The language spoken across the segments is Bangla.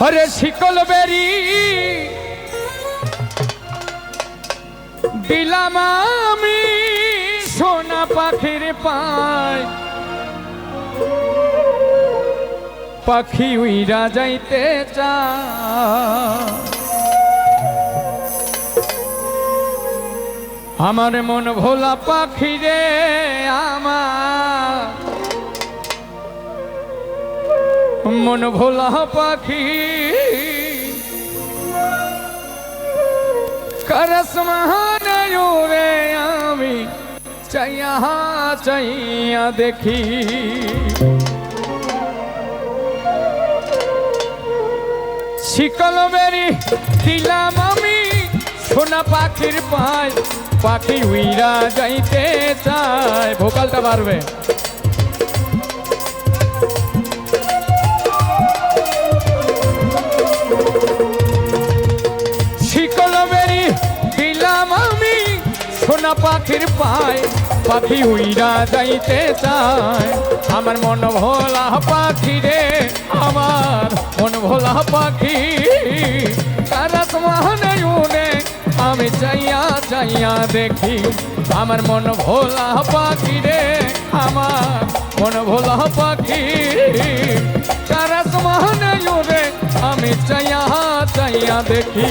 হরে শিকল বেরি। আমি সোনা পাখির পায়। পাখি উইরা যাইতে চায়। আমার মন ভোলা পাখি রে, আমার মন ভোলা পাখি। করস রে আমি চাইয়া চাইয়া দেখি। শিকল বেরি দিলাম আমি সোনা পাখির পায়। পাখি উইরা যাইতে চায়। ভোকালটা পারবে সোনা পাখির পায়, পাখি উইরা যাইতে চায়। আমার মন ভোলা পাখি রে, আমার মন ভোলা পাখি। কারাস মহানে উনে আমি চাইয়া চাইয়া দেখি, আমার মন ভোলা পাখি রে, আমার মন ভোলা পাখি। কারাস মহানে উনে আমি চাইয়া চাইয়া দেখি।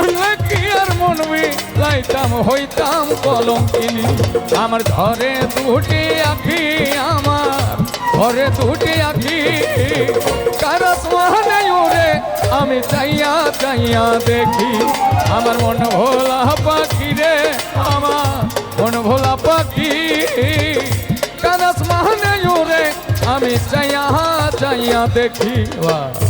জানলে কি আর মনবি লাইতাম, হইতাম কলঙ্কিনী। আমার ঘরে দুটি আখি, আমার ঘরে দুটি আখি। কারস মহানে ওরে, আমি চাইয়া চাইয়া দেখি। আমার মন ভোলা পাখি রে, আমার মন ভোলা পাখি। কারস মহানে ওরে, আমি চাইয়া চাইয়া দেখি। বাহ।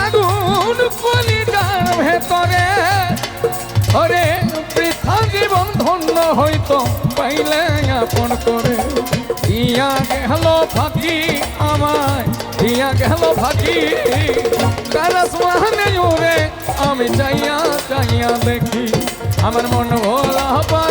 কলিটার হরে বৃথা জীবন ধন্য হইতো পাইলে আপন করে। দিয়া গেল আমায় গেল আমি চাইয়া চাইয়া দেখি। আমার মন ভোলা পাখি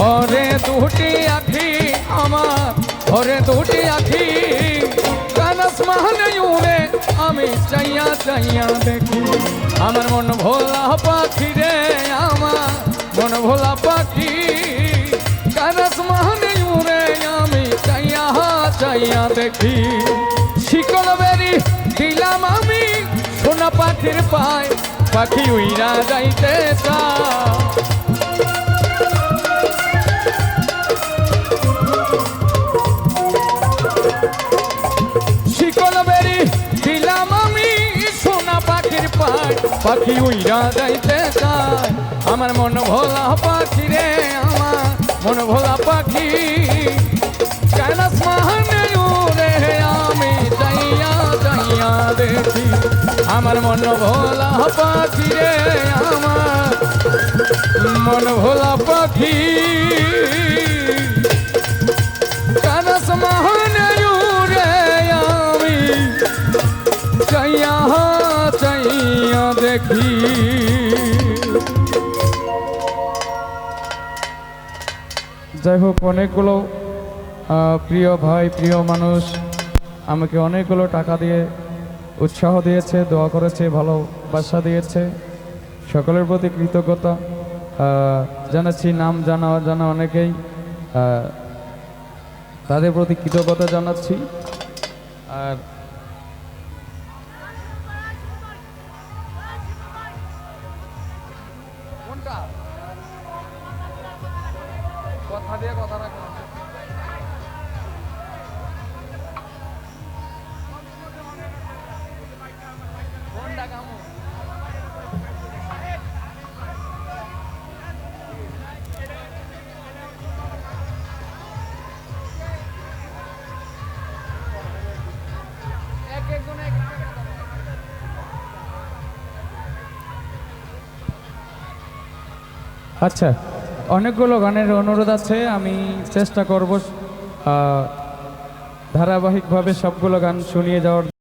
ঘরে দুটি আখি, আমার ঘরে দুটি আখি। কানস মাহনে উড়ে, আমি চাইয়া চাইয়া দেখি। আমার মন ভোলা পাখি রে, আমার মন ভোলা পাখি। কানস মাহনে উড়ে, আমি চাইয়া চাইয়া দেখি। শিকল বেরি দিলাম আমি, সোনা পাখির পায়, পাখি উইরা যাইতে চায়। पाखी उइरा दैते काय हमर मन भोला पाखी रे आमा मन भोला पाखी कैलाश महन उरे आमी दैया दैया देखी हमर मन भोला पाखी रे आमा मन भोला पाखी कैलाश महन उरे आमी दैया দেখি। যাই হোক, অনেকগুলো প্রিয় ভাই, প্রিয় মানুষ আমাকে অনেকগুলো টাকা দিয়ে উৎসাহ দিয়েছে, দোয়া করেছে, ভালোবাসা দিয়েছে। সকলের প্রতি কৃতজ্ঞতা। জানাচ্ছি নাম জানা জানা অনেকেই। তাদের প্রতি কৃতজ্ঞতা জানাচ্ছি। আর কথা দিয়ে কথা রাখো। আচ্ছা অনেকগুলো গানের অনুরোধ আছে আমি চেষ্টা করব ধারাবাহিকভাবে সবগুলো গান শুনিয়ে যাওয়ার